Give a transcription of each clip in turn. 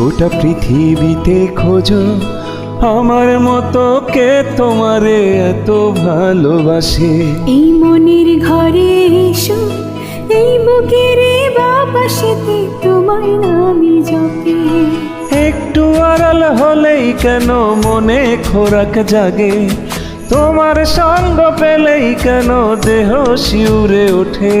গোটা পৃথিবীতে খোঁজো। আমার মতো কে তোমারে এত ভালোবাসে? এই মনের ঘরে এসো এই বুকের বাপাশেতে তোমার নামই জপে একটু আড়াল হলেই কেন মনে খোরাক জাগে? তোমার সঙ্গ পেলেই কেন দেহ শিউরে ওঠে?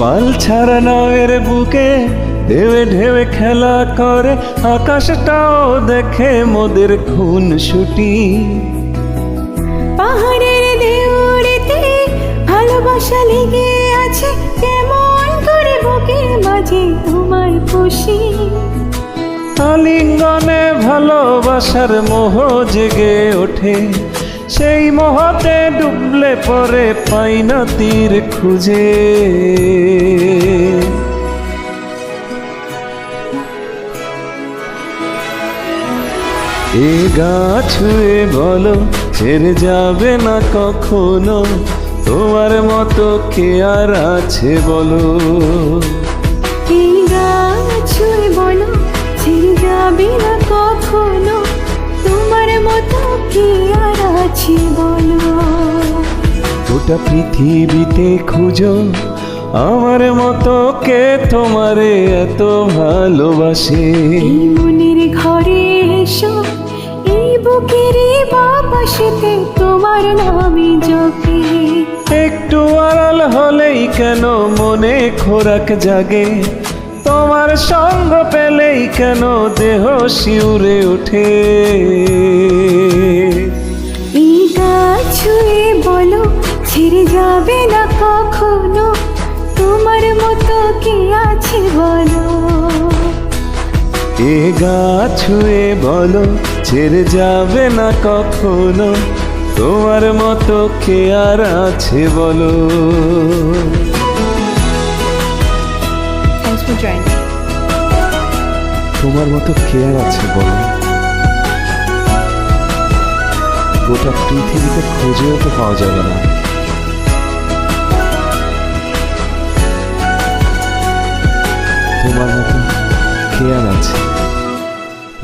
পাল ছাড়া নাওয়ের বুকে ঢেবে ঢেবে খেলা করে আকাশটাও দেখে মোদের খুন ছুটি। পাহাড়ের দেউড়েতে ভালোবাসা লেগে আছে কেমন করে বুকের মাঝে তোমার খুশি আলিঙ্গনে ভালোবাসার মোহ জেগে ওঠে সেই মোহতে ডুবলে পরে পাই না তীর খুঁজে। এ গাছ ছুঁয়ে বলো ছেড়ে যাবে না কখনো, তোমার মতো কে আর আছে বলো? এই গাছ ছুঁয়ে আছে বলো গোটা পৃথিবীতে খুঁজো আমার মতো কে তোমারে এত ভালোবাসে? এই মনের ঘরে এসো এই বুকের বাপাশেতে তোমার নামই জপে। একটু আড়াল হলেই কেন মনে খোরাক জাগে? তোমার সঙ্গ পেলেই কেন দেহ শিউরে ওঠে? যাবে না কখনো? তোমার মতো কে আছে বলো? এ গাছ ছুঁয়ে বলো ছেড়ে যাবে না কখনো? তোমার মতো কে আর আছে বলো? থ্যাংকস ফর জয়েনিং তোমার মতো কে আর আছে বলো? গোটা পৃথিবীতে খুঁজেও তো পাওয়া যাবে না। তোমার মতো কে আছে।